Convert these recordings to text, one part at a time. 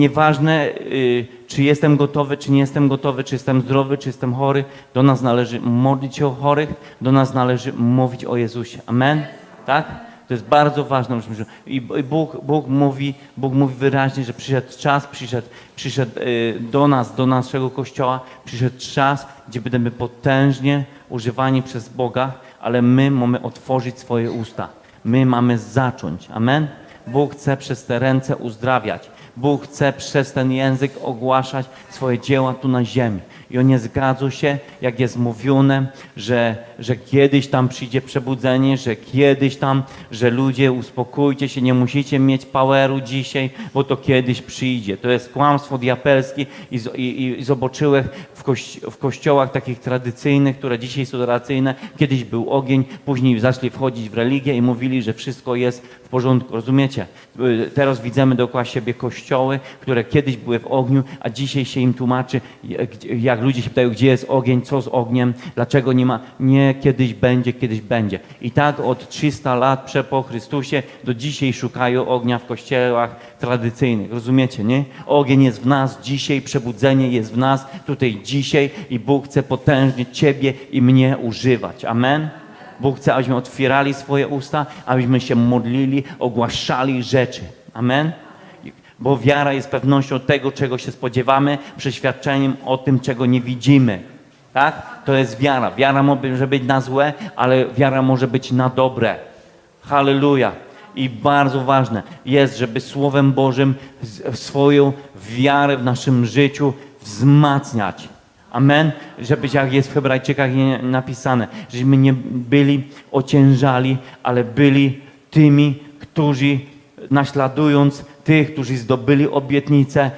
nieważne, y, czy jestem gotowy, czy nie jestem gotowy, czy jestem zdrowy, czy jestem chory, do nas należy modlić się o chorych, do nas należy mówić o Jezusie. Amen? Tak? To jest bardzo ważne. i Bóg, Bóg, mówi, Bóg mówi wyraźnie, że przyszedł czas, przyszedł, przyszedł y, do nas, do naszego Kościoła, przyszedł czas, gdzie będziemy potężnie używani przez Boga, ale my mamy otworzyć swoje usta. My mamy zacząć. Amen? Bóg chce przez te ręce uzdrawiać. Bóg chce przez ten język ogłaszać swoje dzieła tu na ziemi. I on nie zgadza się, jak jest mówione, że, że kiedyś tam przyjdzie przebudzenie, że kiedyś tam, że ludzie uspokójcie się, nie musicie mieć poweru dzisiaj, bo to kiedyś przyjdzie. To jest kłamstwo diapelskie i, i, i zobaczyłem w, kości w kościołach takich tradycyjnych, które dzisiaj są tradycyjne. Kiedyś był ogień, później zaczęli wchodzić w religię i mówili, że wszystko jest w porządku. Rozumiecie? Teraz widzimy dookoła siebie kościoły, które kiedyś były w ogniu, a dzisiaj się im tłumaczy, jak- jak ludzie się pytają, gdzie jest ogień, co z ogniem, dlaczego nie ma. Nie, kiedyś będzie, kiedyś będzie. I tak od 300 lat prze po Chrystusie do dzisiaj szukają ognia w kościołach tradycyjnych. Rozumiecie, nie? Ogień jest w nas dzisiaj, przebudzenie jest w nas tutaj dzisiaj i Bóg chce potężnie Ciebie i mnie używać. Amen? Bóg chce, abyśmy otwierali swoje usta, abyśmy się modlili, ogłaszali rzeczy. Amen? Bo wiara jest pewnością tego, czego się spodziewamy, przeświadczeniem o tym, czego nie widzimy. Tak? To jest wiara. Wiara może być na złe, ale wiara może być na dobre. Halleluja. I bardzo ważne jest, żeby Słowem Bożym swoją wiarę w naszym życiu wzmacniać. Amen. Żeby jak jest w Hebrajczykach napisane, żebyśmy nie byli ociężali, ale byli tymi, którzy naśladując tych, którzy zdobyli obietnicę,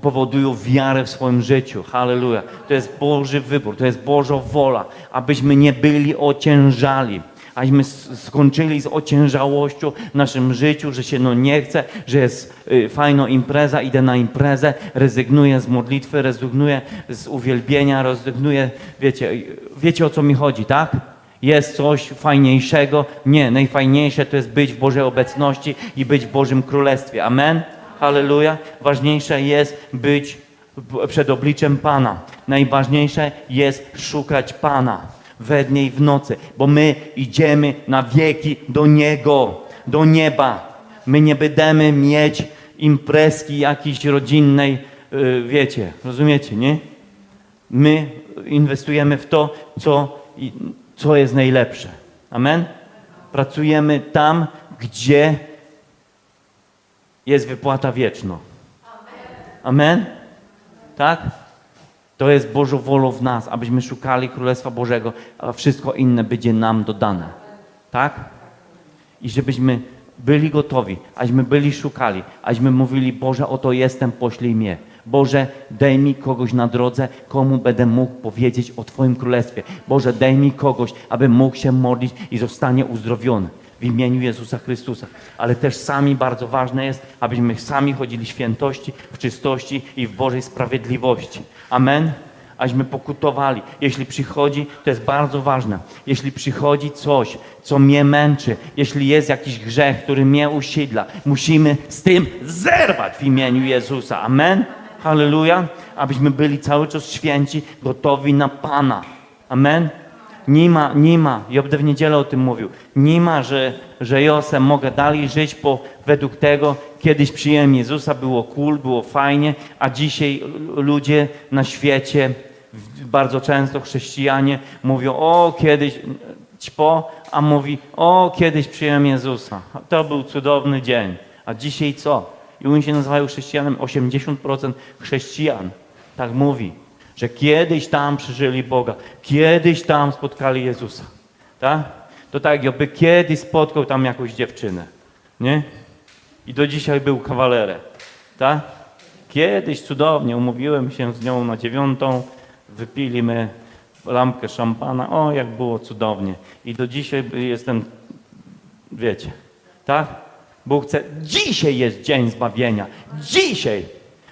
powodują wiarę w swoim życiu. Halleluja. To jest Boży wybór, to jest Boża wola, abyśmy nie byli ociężali. Abyśmy skończyli z ociężałością w naszym życiu, że się no nie chce, że jest y, fajna impreza, idę na imprezę, rezygnuję z modlitwy, rezygnuję z uwielbienia, rezygnuję, wiecie, y, wiecie o co mi chodzi, tak? Jest coś fajniejszego? Nie, najfajniejsze to jest być w Bożej obecności i być w Bożym Królestwie. Amen? Halleluja. Ważniejsze jest być przed obliczem Pana. Najważniejsze jest szukać Pana we dnie i w nocy, bo my idziemy na wieki do Niego, do nieba. My nie będziemy mieć imprezki jakiejś rodzinnej, yy, wiecie, rozumiecie, nie? My inwestujemy w to, co, co jest najlepsze. Amen? Pracujemy tam, gdzie jest wypłata wieczna. Amen? Tak? To jest Bożą wolą w nas, abyśmy szukali Królestwa Bożego, a wszystko inne będzie nam dodane. Tak? I żebyśmy byli gotowi, aśmy byli szukali, aśmy mówili, Boże, oto jestem, poślij mnie. Boże, daj mi kogoś na drodze, komu będę mógł powiedzieć o Twoim Królestwie. Boże, daj mi kogoś, aby mógł się modlić i zostanie uzdrowiony w imieniu Jezusa Chrystusa. Ale też sami bardzo ważne jest, abyśmy sami chodzili w świętości, w czystości i w Bożej sprawiedliwości. Amen aśmy pokutowali. Jeśli przychodzi, to jest bardzo ważne. Jeśli przychodzi coś, co mnie męczy, jeśli jest jakiś grzech, który mnie usiedla, musimy z tym zerwać w imieniu Jezusa. Amen? Halleluja. Abyśmy byli cały czas święci, gotowi na Pana. Amen? Nie ma, nie ma, będę w niedzielę o tym mówił, nie ma, że, że ja mogę dalej żyć po, według tego, kiedyś przyjąłem Jezusa, było cool, było fajnie, a dzisiaj ludzie na świecie, bardzo często chrześcijanie mówią, o kiedyś, ćpo, a mówi, o kiedyś przyjąłem Jezusa, to był cudowny dzień, a dzisiaj co? I oni się nazywają chrześcijanem, 80% chrześcijan tak mówi, że kiedyś tam przeżyli Boga, kiedyś tam spotkali Jezusa. Tak? To tak, jakby kiedyś spotkał tam jakąś dziewczynę. Nie? I do dzisiaj był kawalerem. Tak? Kiedyś cudownie umówiłem się z nią na dziewiątą, wypiliśmy lampkę szampana. O, jak było cudownie. I do dzisiaj jestem, wiecie, tak? Bóg chce, dzisiaj jest dzień zbawienia. Dzisiaj.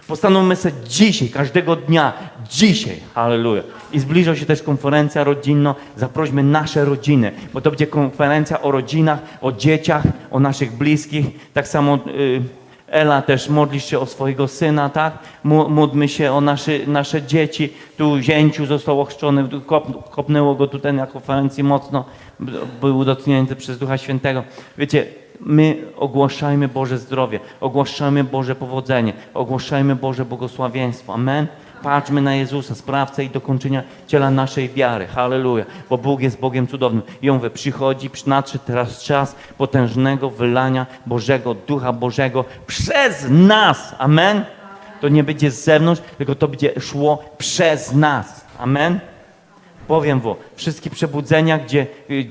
Postanówmy sobie dzisiaj, każdego dnia, dzisiaj. Halleluja. I zbliża się też konferencja rodzinna. Zaprośmy nasze rodziny, bo to będzie konferencja o rodzinach, o dzieciach, o naszych bliskich. Tak samo y, Ela też modlisz się o swojego syna, tak? Módlmy się o nasze, nasze dzieci. Tu zięciu został ochrzczony, kop, kopnęło go tutaj na konferencji mocno, był dotknięty przez Ducha Świętego. Wiecie, my ogłaszajmy Boże zdrowie, ogłaszajmy Boże powodzenie, ogłaszajmy Boże błogosławieństwo. Amen. Patrzmy na Jezusa, sprawcę i dokończenia ciela naszej wiary. Halleluja. Bo Bóg jest Bogiem cudownym. I On we przychodzi, nadszedł teraz czas potężnego wylania Bożego, Ducha Bożego przez nas. Amen. To nie będzie z zewnątrz, tylko to będzie szło przez nas. Amen. Powiem wam, wszystkie przebudzenia, gdzie y,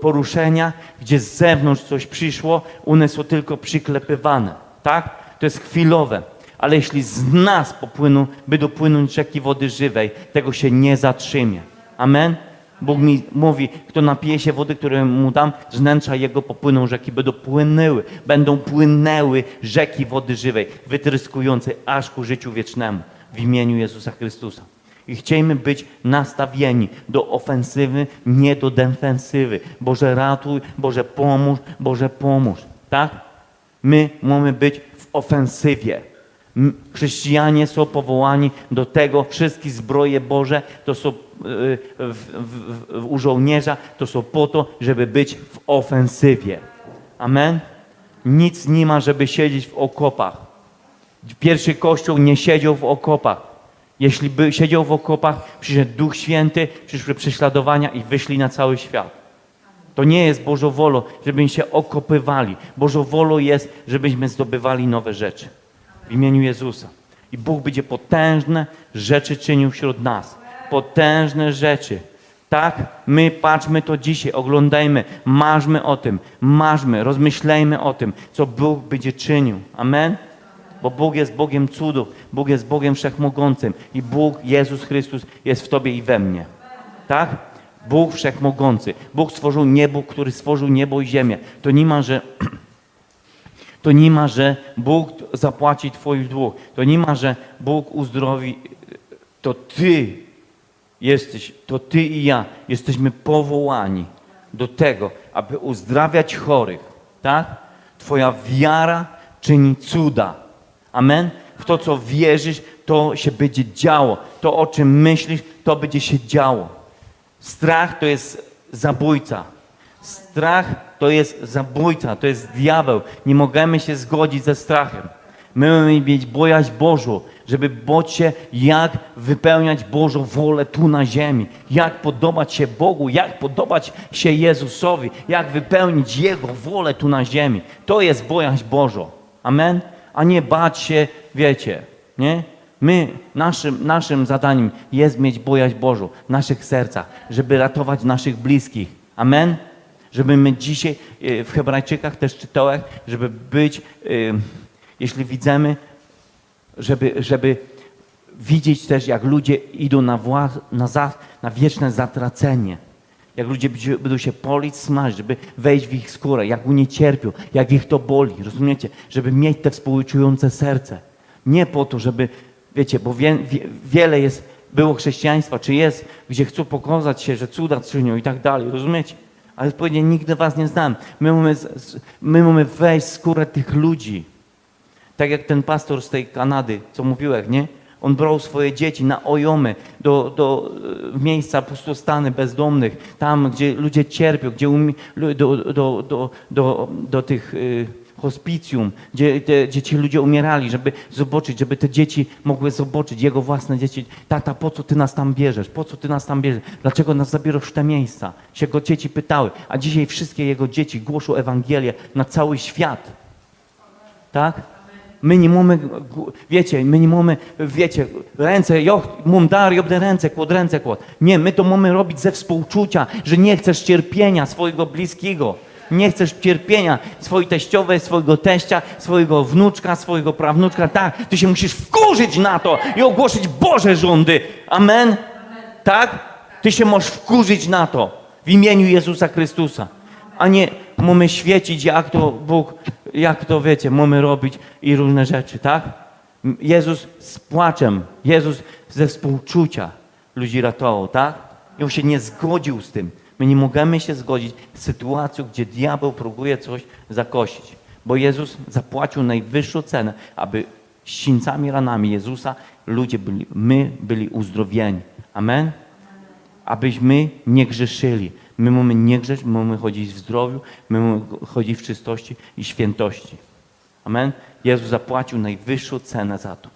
poruszenia, gdzie z zewnątrz coś przyszło, one są tylko przyklepywane. Tak? To jest chwilowe. Ale jeśli z nas popłyną, by dopłynąć rzeki wody żywej, tego się nie zatrzymie. Amen? Bóg mi mówi, kto napije się wody, którą mu dam, z wnętrza jego popłyną rzeki, będą płynęły, będą płynęły rzeki wody żywej, wytryskującej aż ku życiu wiecznemu w imieniu Jezusa Chrystusa. I chciejmy być nastawieni do ofensywy, nie do defensywy. Boże ratuj, Boże pomóż, Boże pomóż. Tak? My mamy być w ofensywie. Chrześcijanie są powołani do tego, wszystkie zbroje Boże to są y, w, w, w, u żołnierza, to są po to, żeby być w ofensywie. Amen? Nic nie ma, żeby siedzieć w okopach. Pierwszy kościół nie siedział w okopach. Jeśli by siedział w okopach, przyszedł Duch Święty, przyszły prześladowania i wyszli na cały świat. To nie jest Bożą wolą, żebyśmy się okopywali. Bożą wolą jest, żebyśmy zdobywali nowe rzeczy. W imieniu Jezusa. I Bóg będzie potężne rzeczy czynił wśród nas. Potężne rzeczy. Tak? My patrzmy to dzisiaj, oglądajmy, marzmy o tym, marzmy, rozmyślejmy o tym, co Bóg będzie czynił. Amen? Bo Bóg jest Bogiem cudów, Bóg jest Bogiem wszechmogącym i Bóg, Jezus Chrystus jest w Tobie i we mnie. Tak? Bóg wszechmogący. Bóg stworzył niebo, który stworzył niebo i ziemię. To nie ma, że to nie ma, że Bóg zapłaci Twój dług. To nie ma, że Bóg uzdrowi. To Ty jesteś, to Ty i ja jesteśmy powołani do tego, aby uzdrawiać chorych. Tak? Twoja wiara czyni cuda. Amen? W to, co wierzysz, to się będzie działo. To, o czym myślisz, to będzie się działo. Strach to jest zabójca. Strach to jest zabójca, to jest diabeł. Nie możemy się zgodzić ze strachem. My mamy mieć bojaźń Bożą, żeby bać się, jak wypełniać Bożą wolę tu na ziemi, jak podobać się Bogu, jak podobać się Jezusowi, jak wypełnić Jego wolę tu na ziemi. To jest bojaźń Bożą. Amen? A nie bać się, wiecie, nie? My, naszym, naszym zadaniem jest mieć bojaźń Bożą w naszych sercach, żeby ratować naszych bliskich. Amen? Żeby my dzisiaj e, w Hebrajczykach też czytałem, żeby być, e, jeśli widzimy, żeby, żeby widzieć też, jak ludzie idą na, na, za, na wieczne zatracenie. Jak ludzie będą się polić, smażyć, żeby wejść w ich skórę, jak oni cierpią, jak ich to boli, rozumiecie? Żeby mieć te współczujące serce. Nie po to, żeby, wiecie, bo wie, wie, wiele jest, było chrześcijaństwa, czy jest, gdzie chcą pokazać się, że cuda czynią i tak dalej, rozumiecie? Ale powiedzieć, nigdy was nie znam. My mamy, my mamy wejść w skórę tych ludzi. Tak jak ten pastor z tej Kanady, co mówiłeś, nie? On brał swoje dzieci na ojomy do, do e, miejsca pustostany bezdomnych, tam gdzie ludzie cierpią, gdzie umi, lu- do, do, do, do, do tych y, hospicjum, gdzie, te, gdzie ci ludzie umierali, żeby zobaczyć, żeby te dzieci mogły zobaczyć, jego własne dzieci. Tata, po co ty nas tam bierzesz? Po co ty nas tam bierzesz? Dlaczego nas zabierasz w te miejsca? Się go dzieci pytały, a dzisiaj wszystkie jego dzieci głoszą Ewangelię na cały świat. Tak? My nie mamy, wiecie, my nie mamy, wiecie, ręce, jo, mum dar, jobde ręce kłod, ręce kłod. Nie, my to mamy robić ze współczucia, że nie chcesz cierpienia swojego bliskiego. Nie chcesz cierpienia swojej teściowej, swojego teścia, swojego wnuczka, swojego prawnuczka. Tak, ty się musisz wkurzyć na to i ogłosić Boże rządy. Amen? Tak? Ty się możesz wkurzyć na to w imieniu Jezusa Chrystusa a nie mamy świecić, jak to Bóg, jak to wiecie, mamy robić i różne rzeczy, tak? Jezus z płaczem, Jezus ze współczucia ludzi ratował, tak? I on się nie zgodził z tym. My nie możemy się zgodzić z sytuacją, gdzie diabeł próbuje coś zakosić. Bo Jezus zapłacił najwyższą cenę, aby sińcami, ranami Jezusa ludzie byli, my byli uzdrowieni. Amen? Abyśmy nie grzeszyli. My mamy nie grzeszyć, my mamy chodzić w zdrowiu, my mamy chodzić w czystości i świętości. Amen? Jezus zapłacił najwyższą cenę za to.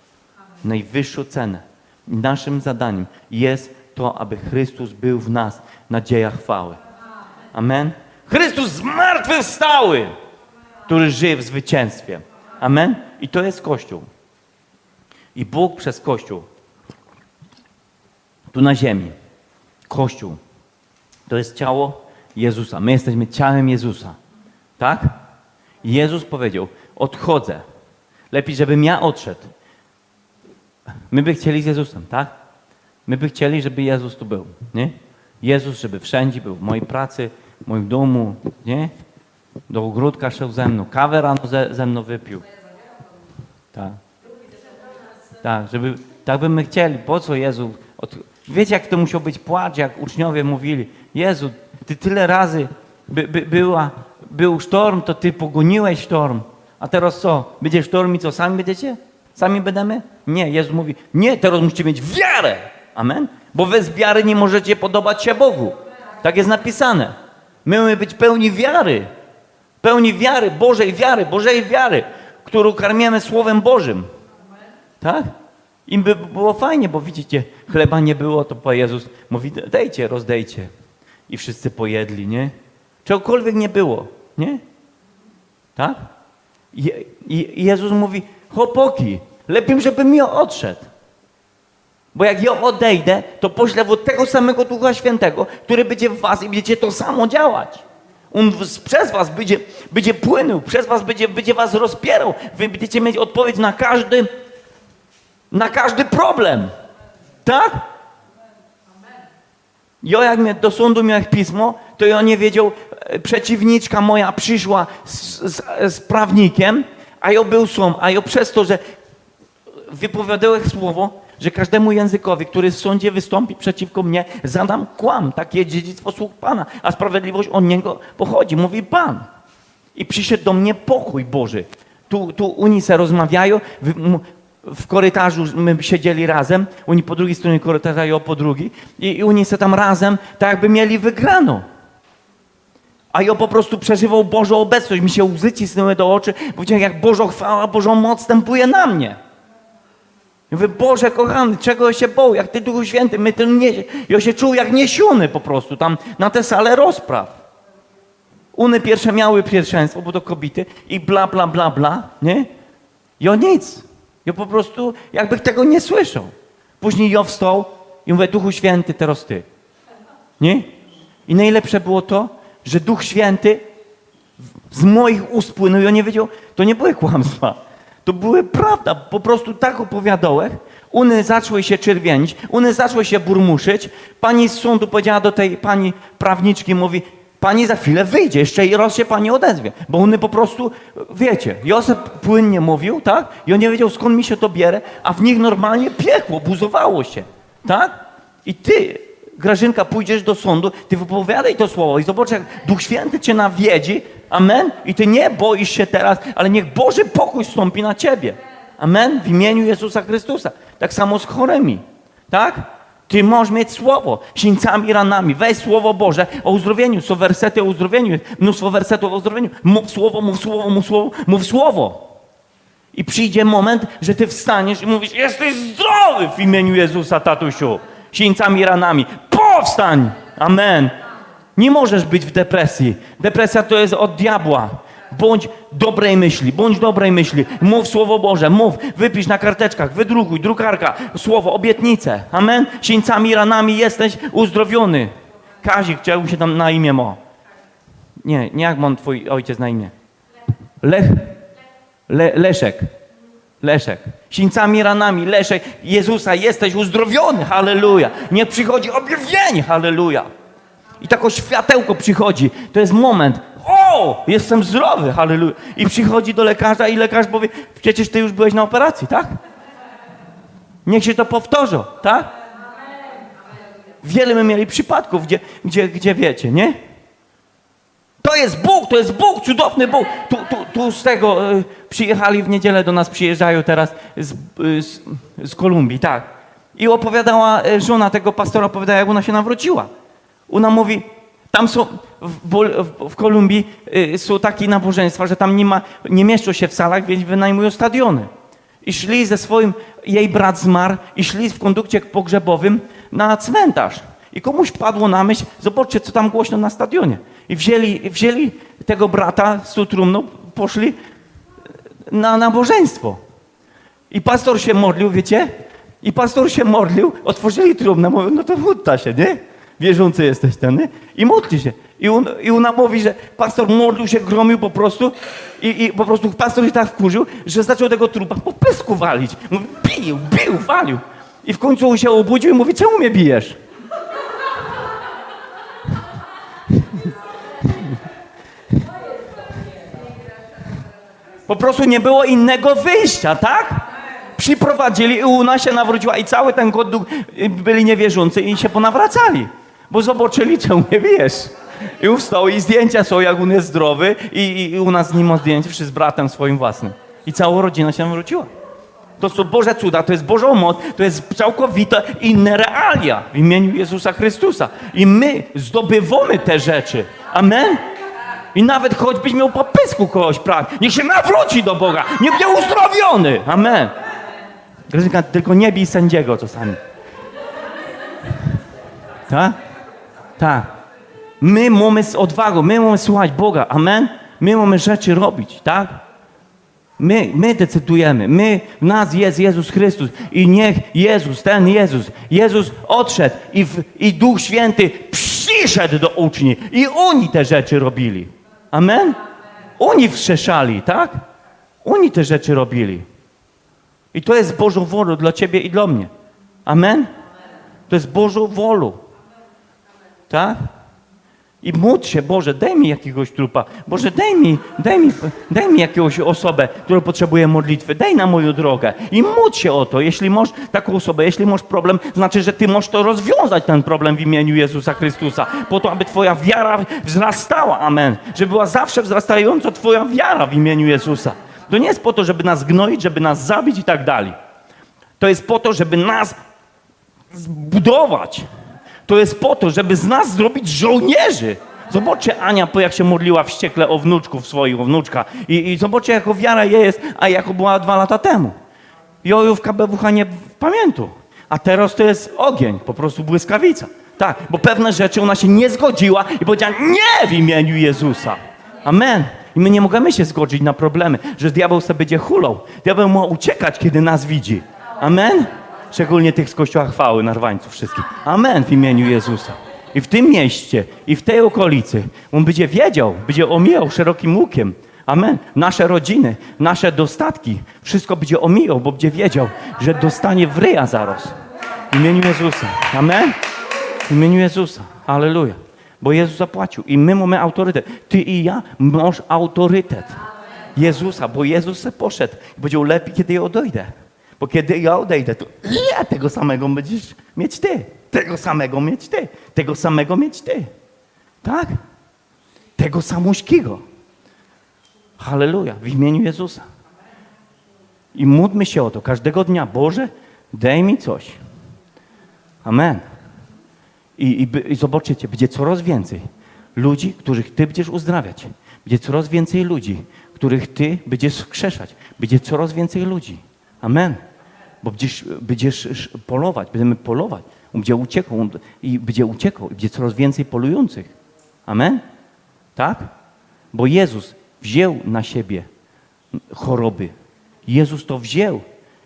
Najwyższą cenę. Naszym zadaniem jest to, aby Chrystus był w nas, nadzieja chwały. Amen? Chrystus zmartwychwstały, który żyje w zwycięstwie. Amen? I to jest Kościół. I Bóg przez Kościół, tu na ziemi, Kościół, to jest ciało Jezusa. My jesteśmy ciałem Jezusa. Tak? Jezus powiedział, odchodzę. Lepiej, żebym ja odszedł. My by chcieli z Jezusem, tak? My by chcieli, żeby Jezus tu był, nie? Jezus, żeby wszędzie był, w mojej pracy, w moim domu, nie? Do ogródka szedł ze mną, kawę rano ze, ze mną wypił. Tak. Tak, żeby, tak by my chcieli. Po co Jezu? Od, wiecie, jak to musiał być płacz, jak uczniowie mówili, Jezu, Ty tyle razy by, by, była, był sztorm, to Ty pogoniłeś sztorm. A teraz co? Będzie sztorm i co? Sami będziecie? Sami będziemy? Nie, Jezus mówi, nie, teraz musicie mieć wiarę. Amen? Bo bez wiary nie możecie podobać się Bogu. Tak jest napisane. My mamy być pełni wiary. Pełni wiary, Bożej wiary, Bożej wiary, którą karmiemy Słowem Bożym. Tak? Im by było fajnie, bo widzicie, chleba nie było, to Pan Jezus mówi, dejcie, rozdejcie. I wszyscy pojedli, nie? Czegokolwiek nie było, nie? Tak? I, Jezus mówi, chłopaki, lepiej, żebym ja odszedł. Bo jak ja odejdę, to poślę wam tego samego Ducha Świętego, który będzie w was i będziecie to samo działać. On przez was będzie, będzie płynął, przez was będzie, będzie was rozpierał. Wy będziecie mieć odpowiedź na każdy, na każdy problem. Tak? Ja jak mnie do sądu miałem pismo, to ja nie wiedział, e, przeciwniczka moja przyszła z, z, z prawnikiem, a ja był sąd, a ja przez to, że wypowiadałem słowo, że każdemu językowi, który w sądzie wystąpi przeciwko mnie, zadam kłam, takie dziedzictwo sług Pana, a sprawiedliwość od Niego pochodzi, mówi Pan. I przyszedł do mnie pokój Boży. Tu, tu oni se rozmawiają, w, w korytarzu my siedzieli razem, oni po drugiej stronie korytarza, ja po drugiej i, i oni se tam razem, tak jakby mieli wygrano. A ja po prostu przeżywał Bożą obecność, mi się łzy cisnęły do oczy, bo widziałem jak Boża chwała, Bożą moc stępuje na mnie. Ja mówię, Boże kochany, czego się boję, jak Ty Duchu Święty, my tym nie... Ja się czuł jak niesiony po prostu tam na tę salę rozpraw. Uny pierwsze miały pierwszeństwo, bo to kobiety i bla, bla, bla, bla, nie? Ja nic. Ja po prostu jakby tego nie słyszał. Później ja wstał i mówię, Duchu Święty, teraz Ty. Nie? I najlepsze było to, że Duch Święty z moich ust płynął i on nie wiedział, to nie były kłamstwa. To były prawda. Po prostu tak opowiadałem. Uny zaczęły się czerwienić, uny zaczęły się burmuszyć. Pani z sądu powiedziała do tej pani prawniczki, mówi, pani za chwilę wyjdzie, jeszcze i raz się pani odezwie. Bo uny po prostu, wiecie, Józef płynnie mówił, tak? I on nie wiedział, skąd mi się to bierze, a w nich normalnie piekło, buzowało się, tak? I ty, Grażynka, pójdziesz do sądu, ty wypowiadaj to słowo i zobacz, jak Duch Święty cię nawiedzi, amen, i ty nie boisz się teraz, ale niech Boży pokój stąpi na ciebie, amen, w imieniu Jezusa Chrystusa. Tak samo z chorymi, tak? Ty możesz mieć słowo, sińcami, ranami, weź słowo Boże o uzdrowieniu, są wersety o uzdrowieniu, mnóstwo wersetów o uzdrowieniu, mów słowo, mów słowo, mów słowo, mów słowo. I przyjdzie moment, że ty wstaniesz i mówisz, jesteś zdrowy w imieniu Jezusa, tatusiu. Sieńcami, ranami. Powstań! Amen. Nie możesz być w depresji. Depresja to jest od diabła. Bądź dobrej myśli, bądź dobrej myśli. Mów Słowo Boże, mów, wypisz na karteczkach, wydrukuj, drukarka, słowo, obietnice. Amen. Sieńcami, ranami jesteś uzdrowiony. Kazik, chciałbym się tam na imię mo. Nie, nie jak mam twój ojciec na imię. Lech. Le, Leszek. Leszek. Sińcami, ranami, Leszek. Jezusa, jesteś uzdrowiony, halleluja. Niech przychodzi objawienie, halleluja. I tako światełko przychodzi. To jest moment. O, jestem zdrowy, halleluja. I przychodzi do lekarza i lekarz powie, przecież ty już byłeś na operacji, tak? Niech się to powtórzy, tak? Wiele my mieli przypadków, gdzie, gdzie, gdzie wiecie, nie? To jest Bóg, to jest Bóg, cudowny Bóg. Tu, tu, tu z tego y, przyjechali w niedzielę do nas, przyjeżdżają teraz z, y, z, z Kolumbii, tak. I opowiadała y, żona tego pastora, opowiadała, jak ona się nawróciła. Ona mówi, tam są w, w, w Kolumbii y, są takie nabożeństwa, że tam nie, ma, nie mieszczą się w salach, więc wynajmują stadiony. I szli ze swoim, jej brat zmarł i szli w kondukcie pogrzebowym na cmentarz. I komuś padło na myśl, zobaczcie, co tam głośno na stadionie. I wzięli, wzięli tego brata z tą trumną, poszli na nabożeństwo. I pastor się modlił, wiecie? I pastor się modlił, otworzyli trumnę, mówią, no to módl się, nie? Wierzący jesteś ten, nie? I módlcie się. I, on, I ona mówi, że pastor modlił się, gromił po prostu i, i po prostu pastor się tak wkurzył, że zaczął tego trupa po pysku walić. Mówi, bił, bił, walił. I w końcu on się obudził i mówi, czemu mnie bijesz? Po prostu nie było innego wyjścia, tak? Przyprowadzili i ona się nawróciła i cały ten god byli niewierzący i się ponawracali. Bo zobaczyli, czemu nie wiesz. I on wstał i zdjęcia są, jak on jest zdrowy i, i u nas z nim ma zdjęcie, z bratem swoim własnym. I cała rodzina się nawróciła. To są Boże cuda, to jest Boża moc, to jest całkowita inne realia w imieniu Jezusa Chrystusa. I my zdobywamy te rzeczy. Amen? I nawet choćbyś miał po pysku kogoś prawie, niech się nawróci do Boga, nie będzie uzdrowiony. Amen. Grażynka, tylko nie bij sędziego czasami. Tak? Tak. My mamy z odwagą, my mamy słuchać Boga. Amen? My mamy rzeczy robić, tak? My, my decydujemy, my, w nas jest Jezus Chrystus i niech Jezus, ten Jezus, Jezus odszedł i, w, i Duch Święty przyszedł do uczniów i oni te rzeczy robili. Amen? Oni wskrzeszali, tak? Oni te rzeczy robili. I to jest Bożą wolą dla ciebie i dla mnie. Amen? To jest Bożą wolą. Tak? I módl się, Boże, daj mi jakiegoś trupa. Boże, daj mi, daj mi, daj mi jakąś osobę, która potrzebuje modlitwy. Daj na moją drogę. I módl się o to. Jeśli masz taką osobę, jeśli masz problem, znaczy, że ty możesz to rozwiązać, ten problem w imieniu Jezusa Chrystusa. Po to, aby twoja wiara wzrastała. Amen. Żeby była zawsze wzrastająca twoja wiara w imieniu Jezusa. To nie jest po to, żeby nas gnoić, żeby nas zabić i tak dalej. To jest po to, żeby nas zbudować. To jest po to, żeby z nas zrobić żołnierzy. Zobaczcie Ania, jak się modliła wściekle o wnuczków swoich, o wnuczka. I, I zobaczcie, jako wiara jej jest, a jako była dwa lata temu. Jojówka bewucha nie pamiętu. A teraz to jest ogień, po prostu błyskawica. Tak, bo pewne rzeczy ona się nie zgodziła i powiedziała nie w imieniu Jezusa. Amen. I my nie możemy się zgodzić na problemy, że diabeł sobie będzie hulał. Diabeł ma uciekać, kiedy nas widzi. Amen. Szczególnie tych z Kościoła Chwały, narwańców wszystkich. Amen w imieniu Jezusa. I w tym mieście, i w tej okolicy, on będzie wiedział, będzie omijał szerokim łukiem. Amen. Nasze rodziny, nasze dostatki, wszystko będzie omijał, bo będzie wiedział, że dostanie w ryja zaraz. W imieniu Jezusa. Amen. W imieniu Jezusa. Aleluja. Bo Jezus zapłacił i my mamy autorytet. Ty i ja masz autorytet. Jezusa, bo Jezus poszedł powiedział, lepiej, kiedy ja odejdę. Bo kiedy ja odejdę, to ja tego samego będziesz mieć ty. Tego samego mieć ty. Tego samego mieć ty. Tak? Tego samośkiego. Halleluja. W imieniu Jezusa. I módlmy się o to każdego dnia. Boże, daj mi coś. Amen. I, i, I zobaczycie, będzie coraz więcej ludzi, których Ty będziesz uzdrawiać. Będzie coraz więcej ludzi, których Ty będziesz skrzeszać. Będzie coraz więcej ludzi. Amen. Bo będziesz, będziesz sz- polować, będziemy polować. On będzie uciekał i będzie uciekał. I będzie coraz więcej polujących. Amen. Tak? Bo Jezus wziął na siebie choroby. Jezus to wziął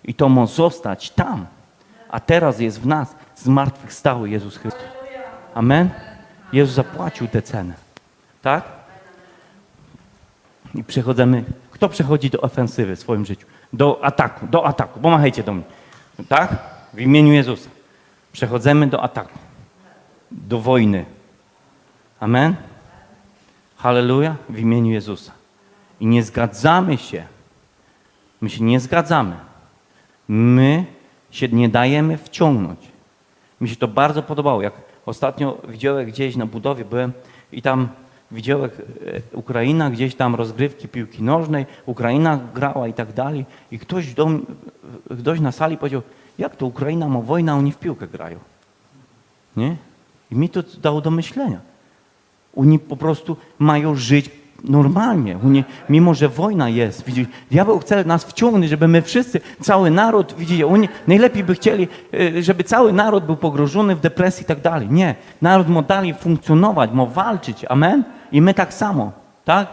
i to ma zostać tam. A teraz jest w nas zmartwychwstały Jezus Chrystus. Amen? Jezus zapłacił tę cenę. Tak? I przechodzimy. Kto przechodzi do ofensywy w swoim życiu? Do ataku, do ataku. Pomachajcie do mnie. Tak? W imieniu Jezusa. Przechodzimy do ataku. Do wojny. Amen? Halleluja. W imieniu Jezusa. I nie zgadzamy się. My się nie zgadzamy. My się nie dajemy wciągnąć. Mi się to bardzo podobało. Jak ostatnio widziałem gdzieś na budowie byłem i tam widział jak e, Ukraina gdzieś tam rozgrywki piłki nożnej, Ukraina grała i tak dalej i ktoś, do, ktoś na sali powiedział, jak to Ukraina ma wojnę, a oni w piłkę grają. Nie? I mi to dało do myślenia. Oni po prostu mają żyć normalnie. Oni, mimo, że wojna jest, widzicie, diabeł chce nas wciągnąć, żeby my wszyscy, cały naród, widzicie, oni najlepiej by chcieli, e, żeby cały naród był pogrożony w depresji i tak dalej. Nie. Naród ma dalej funkcjonować, ma walczyć. Amen? I my tak samo. Tak?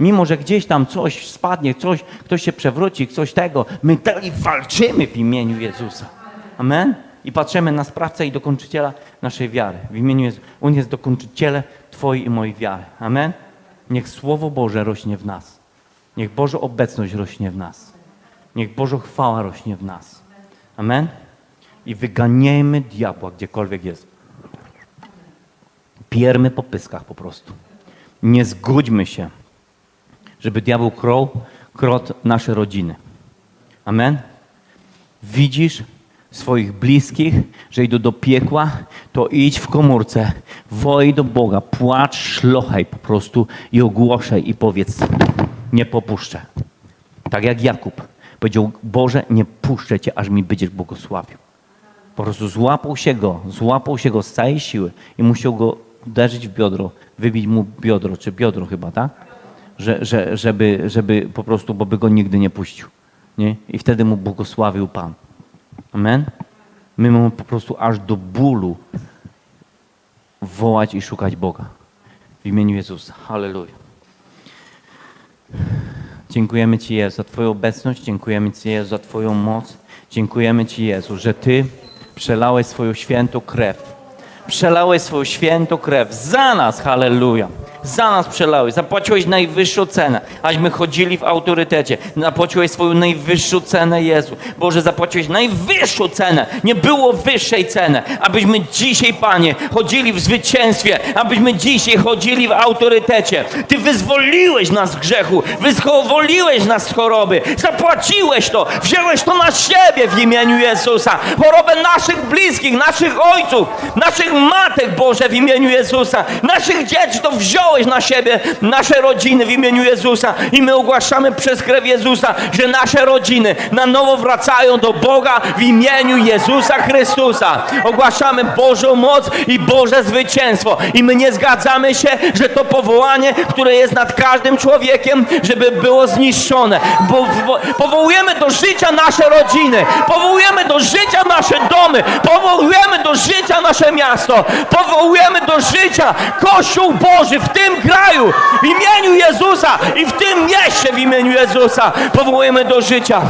Mimo, że gdzieś tam coś spadnie, coś, ktoś się przewróci, coś tego, my dalej walczymy w imieniu Jezusa. Amen? I patrzymy na sprawcę i dokończyciela naszej wiary. W imieniu Jezusa. On jest dokończycielem Twojej i mojej wiary. Amen? Niech Słowo Boże rośnie w nas. Niech Boża obecność rośnie w nas. Niech Boża chwała rośnie w nas. Amen? I wyganiajmy diabła gdziekolwiek jest. Piermy po pyskach po prostu. Nie zgódźmy się, żeby diabeł krął, krot nasze rodziny. Amen? Widzisz swoich bliskich, że idą do piekła, to idź w komórce, wołaj do Boga, płacz, szlochaj po prostu i ogłoszaj i powiedz, nie popuszczę. Tak jak Jakub powiedział, Boże, nie puszczę Cię, aż mi będziesz błogosławił. Po prostu złapał się go, złapał się go z całej siły i musiał go uderzyć w biodro, wybić mu biodro, czy biodro chyba, tak? Że, że, żeby, żeby po prostu, bo by go nigdy nie puścił. Nie? I wtedy mu błogosławił Pan. Amen? My mamy po prostu aż do bólu wołać i szukać Boga. W imieniu Jezusa. Halleluja. Dziękujemy Ci, Jezu, za Twoją obecność. Dziękujemy Ci, Jezu, za Twoją moc. Dziękujemy Ci, Jezu, że Ty przelałeś swoją świętą krew. Przelałeś swoją świętą krew za nas, halleluja. Za nas przelałeś, zapłaciłeś najwyższą cenę, aśmy chodzili w autorytecie. Zapłaciłeś swoją najwyższą cenę, Jezu. Boże, zapłaciłeś najwyższą cenę. Nie było wyższej ceny. Abyśmy dzisiaj, Panie, chodzili w zwycięstwie, abyśmy dzisiaj chodzili w autorytecie. Ty wyzwoliłeś nas z grzechu, wyzwoliłeś nas z choroby, zapłaciłeś to, wziąłeś to na siebie w imieniu Jezusa. Chorobę naszych bliskich, naszych ojców, naszych matek, Boże, w imieniu Jezusa. Naszych dzieci to wziąłeś na siebie, nasze rodziny w imieniu Jezusa. I my ogłaszamy przez krew Jezusa, że nasze rodziny na nowo wracają do Boga w imieniu Jezusa Chrystusa. Ogłaszamy Bożą moc i Boże zwycięstwo. I my nie zgadzamy się, że to powołanie, które jest nad każdym człowiekiem, żeby było zniszczone. Bo- powołujemy do życia nasze rodziny, powołujemy do życia nasze domy, powołujemy do życia nasze miasto, powołujemy do życia Kościół Boży w tym kraju, w imieniu Jezusa i w tym mieście w imieniu Jezusa. Powołujemy do życia.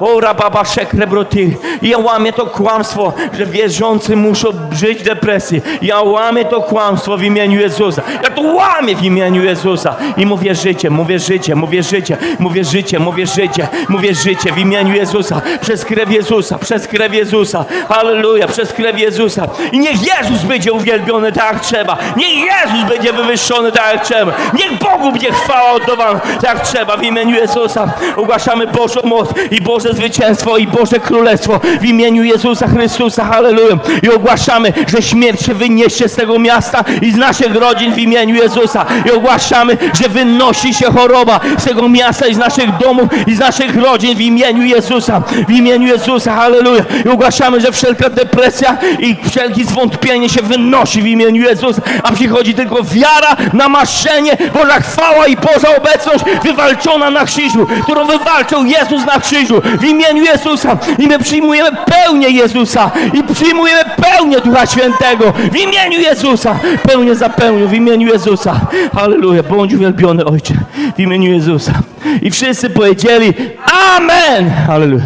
O rababa szekrebroty. Ja łamię to kłamstwo, że wierzący muszą żyć w depresji. Ja łamię to kłamstwo w imieniu Jezusa. Ja to łamię w imieniu Jezusa. I mówię życie, mówię życie, mówię życie, mówię życie, mówię życie, mówię życie w imieniu Jezusa. Przez krew Jezusa, przez krew Jezusa. Halleluja, przez krew Jezusa. I niech Jezus będzie uwielbiony tak jak trzeba. Niech Jezus będzie wywyższony tak jak trzeba. Niech Bogu będzie chwała oddawana tak jak trzeba w imieniu Jezusa. Ogłaszamy Bożą moc i Boże zwycięstwo i Boże królestwo w imieniu Jezusa Chrystusa. Halleluja. I ogłaszamy, że śmierć się wyniesie z tego miasta i z naszych rodzin w imieniu Jezusa. I ogłaszamy, że wynosi się choroba z tego miasta i z naszych domów i z naszych rodzin w imieniu Jezusa. W imieniu Jezusa. Halleluja. I ogłaszamy, że wszelka depresja i wszelkie zwątpienie się wynosi w imieniu Jezusa, a przychodzi tylko wiara, namaszczenie, Boża chwała i Boża obecność wywalczona na krzyżu, którą wywalczył Jezus na krzyżu w imieniu Jezusa. I my przyjmujemy pełnię Jezusa i przyjmujemy pełnię Ducha Świętego w imieniu Jezusa. Pełnię zapełnił w imieniu Jezusa. Halleluja. Bądź uwielbiony Ojcze w imieniu Jezusa. I wszyscy powiedzieli Amen. Halleluja.